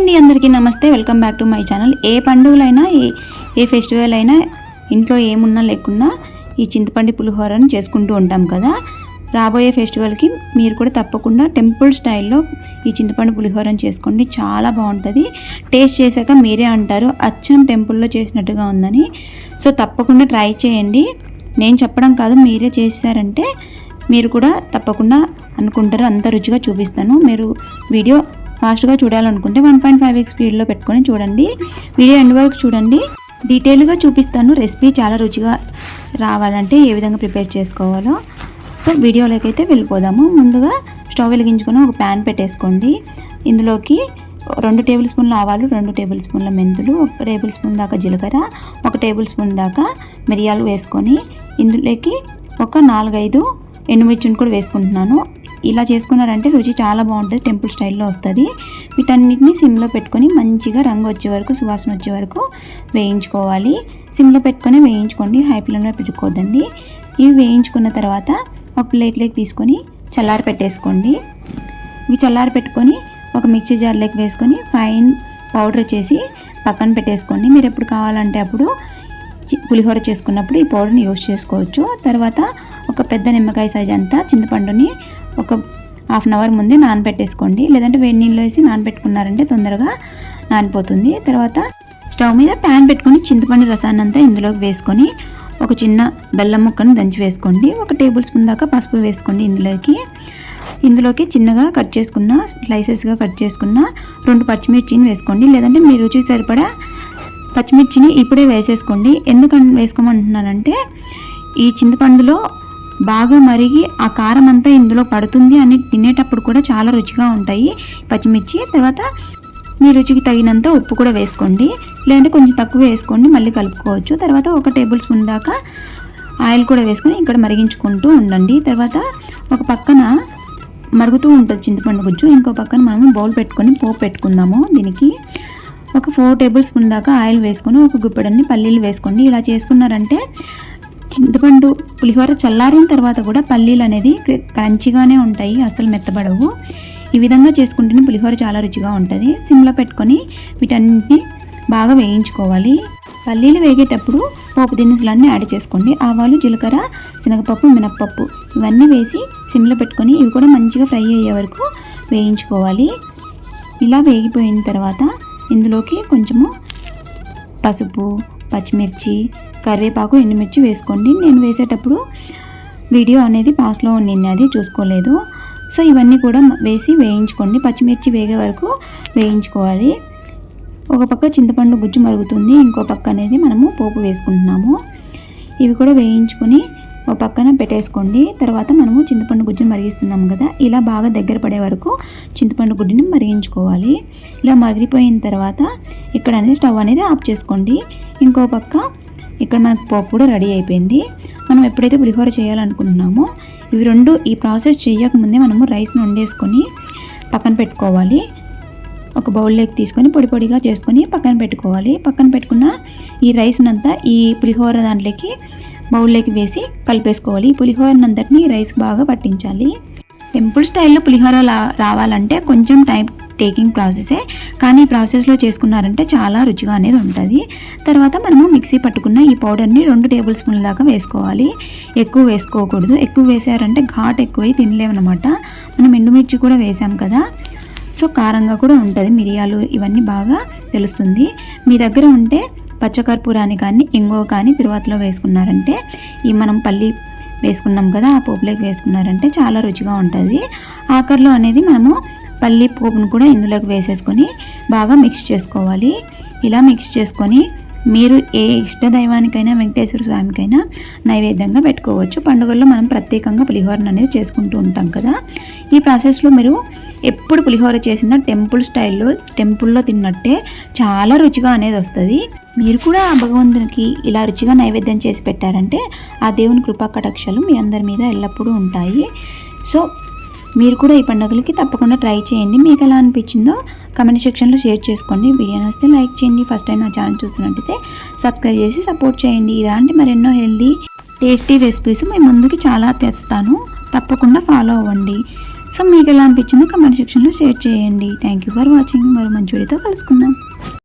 అండి అందరికీ నమస్తే. Welcome back to my channel ఏ పండుగలైనా ఏ ఏ ఫెస్టివల్ అయినా ఇంట్లో ఏమున్నా లేకున్నా ఈ చింతపండు పులిహోరని చేసుకుంటూ ఉంటాం కదా. రాబోయే ఫెస్టివల్కి మీరు కూడా తప్పకుండా టెంపుల్ స్టైల్లో ఈ చింతపండు పులిహోరని చేసుకోండి. చాలా బాగుంటుంది. టేస్ట్ చేశాక మీరే అంటారు. అచ్చం టెంపుల్లో చేసినట్టుగా ఉందని. సో తప్పకుండా ట్రై చేయండి. నేను చెప్పడం కాదు మీరే చేశారంటే మీరు కూడా తప్పకుండా అనుకుంటారు. అంత రుచిగా చూపిస్తాను. మీరు వీడియో ఫాస్ట్గా చూడాలనుకుంటే వన్ పాయింట్ ఫైవ్ ఎక్స్ స్పీడ్లో పెట్టుకొని చూడండి. వీడియో ఎండ్ వరకు చూడండి. డీటెయిల్గా చూపిస్తాను. రెసిపీ చాలా రుచిగా రావాలంటే ఏ విధంగా ప్రిపేర్ చేసుకోవాలో. సో వీడియోలోకి అయితే వెళ్ళిపోదాము. ముందుగా స్టవ్ వెలిగించుకొని ఒక ప్యాన్ పెట్టేసుకోండి. ఇందులోకి రెండు టేబుల్ స్పూన్ల ఆవాలు రెండు టేబుల్ స్పూన్ల మెంతులు ఒక టేబుల్ స్పూన్ దాకా జీలకర్ర ఒక టేబుల్ స్పూన్ దాకా మిరియాలు వేసుకొని ఇందులోకి ఒక నాలుగైదు ఎండుమిర్చిని కూడా వేసుకుంటున్నాను. ఇలా చేసుకున్నారంటే రుచి చాలా బాగుంటుంది టెంపుల్ స్టైల్లో వస్తుంది. వీటన్నిటిని సిమ్లో పెట్టుకొని మంచిగా రంగు వచ్చే వరకు సువాసన వచ్చే వరకు వేయించుకోవాలి. సిమ్లో పెట్టుకొని వేయించుకోండి హై ఫ్లేమ్లో పెట్టుకోవద్దండి. ఇవి వేయించుకున్న తర్వాత ఒక ప్లేట్లోకి తీసుకొని చల్లారి పెట్టేసుకోండి. ఇవి చల్లారి పెట్టుకొని ఒక మిక్సీ జార్లోకి వేసుకొని ఫైన్ పౌడర్ చేసి పక్కన పెట్టేసుకోండి. మీరు ఎప్పుడు కావాలంటే అప్పుడు పులిహోర చేసుకున్నప్పుడు ఈ పౌడర్ని యూజ్ చేసుకోవచ్చు. తర్వాత ఒక పెద్ద నిమ్మకాయ సైజ్ అంతా చింతపండుని ఒక హాఫ్ అన్ అవర్ ముందే నానబెట్టేసుకోండి. లేదంటే వేడి నీళ్ళు వేసి నానబెట్టుకున్నారంటే తొందరగా నానిపోతుంది. తర్వాత స్టవ్ మీద ప్యాన్ పెట్టుకొని చింతపండు రసాన్ని అంతా ఇందులోకి వేసుకొని ఒక చిన్న బెల్లం ముక్కను దంచి వేసుకోండి. ఒక టేబుల్ స్పూన్ దాకా పసుపు వేసుకోండి ఇందులోకి. ఇందులోకి చిన్నగా కట్ చేసుకున్న స్లైసెస్గా కట్ చేసుకున్న రెండు పచ్చిమిర్చిని వేసుకోండి. లేదంటే మీ రుచికి సరిపడా పచ్చిమిర్చిని ఇప్పుడే వేసేసుకోండి. ఎందుకు వేసుకోమంటున్నానంటే ఈ చింతపండులో బాగా మరిగి ఆ కారం అంతా ఇందులో పడుతుంది అని తినేటప్పుడు కూడా చాలా రుచిగా ఉంటాయి. పచ్చిమిర్చి తర్వాత మీ రుచికి తగినంత ఉప్పు కూడా వేసుకోండి. లేదంటే కొంచెం తక్కువ వేసుకోండి మళ్ళీ కలుపుకోవచ్చు. తర్వాత ఒక టేబుల్ స్పూన్ దాకా ఆయిల్ కూడా వేసుకొని ఇక్కడ మరిగించుకుంటూ ఉండండి. తర్వాత ఒక పక్కన మరుగుతూ ఉంటుంది చింతపండు గుజ్జు ఇంకో పక్కన మనము బౌల్ పెట్టుకొని పోపు పెట్టుకుందాము దీనికి. ఒక ఫోర్ టేబుల్ స్పూన్ దాకా ఆయిల్ వేసుకొని ఒక గుప్పెడన్ని పల్లీలు వేసుకోండి. ఇలా చేసుకున్నారంటే చింతపండు పులిహోర చల్లారిన తర్వాత కూడా పల్లీలు అనేది క్రంచిగానే ఉంటాయి అసలు మెత్తబడవు. ఈ విధంగా చేసుకుంటేనే పులిహోర చాలా రుచిగా ఉంటుంది. సిమ్లో పెట్టుకొని వీటన్నిటిని బాగా వేయించుకోవాలి. పల్లీలు వేగేటప్పుడు పోపు దినుసులన్నీ యాడ్ చేసుకోండి. ఆవాలు జీలకర్ర శనగపప్పు మినప్పప్పు ఇవన్నీ వేసి సిమ్లో పెట్టుకొని ఇవి కూడా మంచిగా ఫ్రై అయ్యే వరకు వేయించుకోవాలి. ఇలా వేగిపోయిన తర్వాత ఇందులోకి కొంచెము పసుపు పచ్చిమిర్చి కరివేపాకు ఎండుమిర్చి వేసుకోండి. నేను వేసేటప్పుడు వీడియో అనేది పాస్లో ఉన్నది చూసుకోలేదు. సో ఇవన్నీ కూడా వేసి వేయించుకోండి. పచ్చిమిర్చి వేగే వరకు వేయించుకోవాలి. ఒక పక్క చింతపండు గుజ్జు మరుగుతుంది. ఇంకో పక్క అనేది మనము పోపు వేసుకుంటున్నాము. ఇవి కూడా వేయించుకొని ఒక పక్కన పెట్టేసుకోండి. తర్వాత మనము చింతపండు గుజ్జును మరిగిస్తున్నాం కదా ఇలా బాగా దగ్గర పడే వరకు చింతపండు గుడ్డిని మరిగించుకోవాలి. ఇలా మరిగిపోయిన తర్వాత ఇక్కడ అనేది స్టవ్ అనేది ఆఫ్ చేసుకోండి. ఇంకో పక్క ఇక్కడ మనకు పోపు కూడా రెడీ అయిపోయింది. మనం ఎప్పుడైతే పులిహోర చేయాలనుకుంటున్నామో ఇవి రెండు ఈ ప్రాసెస్ చేయకముందే మనము రైస్ని వండేసుకొని పక్కన పెట్టుకోవాలి. ఒక బౌల్లోకి తీసుకొని పొడి పొడిగా చేసుకొని పక్కన పెట్టుకోవాలి. పక్కన పెట్టుకున్న ఈ రైస్నంతా ఈ పులిహోర దాంట్లోకి బౌల్లోకి వేసి కలిపేసుకోవాలి. ఈ పులిహోరనంతటిని రైస్ బాగా పట్టించాలి. టెంపుల్ స్టైల్లో పులిహోర లా- రావాలంటే కొంచెం టైం టేకింగ్ ప్రాసెసే. కానీ ఈ ప్రాసెస్లో చేసుకున్నారంటే చాలా రుచిగా అనేది ఉంటుంది. తర్వాత మనము మిక్సీ పట్టుకున్న ఈ పౌడర్ని రెండు టేబుల్ స్పూన్ల దాకా వేసుకోవాలి. ఎక్కువ వేసుకోకూడదు. ఎక్కువ వేసారంటే ఘాట్ ఎక్కువై తినలేమన్నమాట. మనం ఎండుమిర్చి కూడా వేసాం కదా. సో కారంగా కూడా ఉంటుంది. మిరియాలు ఇవన్నీ బాగా తెలుస్తుంది. మీ దగ్గర ఉంటే పచ్చకర్పూరాన్ని కానీ ఇంగువ కానీ తిరువాతలో వేసుకున్నారంటే ఈ మనం పల్లి వేసుకున్నాం కదా ఆ పోపులోకి వేసుకున్నారంటే చాలా రుచిగా ఉంటుంది. ఆఖరిలో అనేది మనము పల్లి పోపును కూడా ఇందులోకి వేసేసుకొని బాగా మిక్స్ చేసుకోవాలి. ఇలా మిక్స్ చేసుకొని మీరు ఏ ఇష్ట దైవానికైనా వెంకటేశ్వర స్వామికైనా నైవేద్యంగా పెట్టుకోవచ్చు. పండుగల్లో మనం ప్రత్యేకంగా పులిహోరను అనేది చేసుకుంటూ ఉంటాం కదా. ఈ ప్రాసెస్లో మీరు ఎప్పుడు పులిహోర చేసిన టెంపుల్ స్టైల్లో టెంపుల్లో తిన్నట్టే చాలా రుచిగా అనేది వస్తుంది. మీరు కూడా ఆ భగవంతునికి ఇలా రుచిగా నైవేద్యం చేసి పెట్టారంటే ఆ దేవుని కృపా కటాక్షాలు మీ అందరి మీద ఎల్లప్పుడూ ఉంటాయి. సో మీరు కూడా ఈ పండుగలకి తప్పకుండా ట్రై చేయండి. మీకు ఎలా అనిపించిందో కమెంట్ సెక్షన్లో షేర్ చేసుకోండి. వీడియో నచ్చితే లైక్ చేయండి. ఫస్ట్ టైం నా ఛానల్ చూస్తున్నట్టయితే సబ్స్క్రైబ్ చేసి సపోర్ట్ చేయండి. ఇలాంటి మరెన్నో హెల్దీ టేస్టీ రెసిపీస్ మీ ముందుకి చాలా తెస్తాను. తప్పకుండా ఫాలో అవ్వండి. సో మీకు ఎలా అనిపించిందో కమెంట్ సెక్షన్లో షేర్ చేయండి. థ్యాంక్ యూ ఫర్ వాచింగ్ మరి మంచి వీడియోతో కలుసుకుందాం.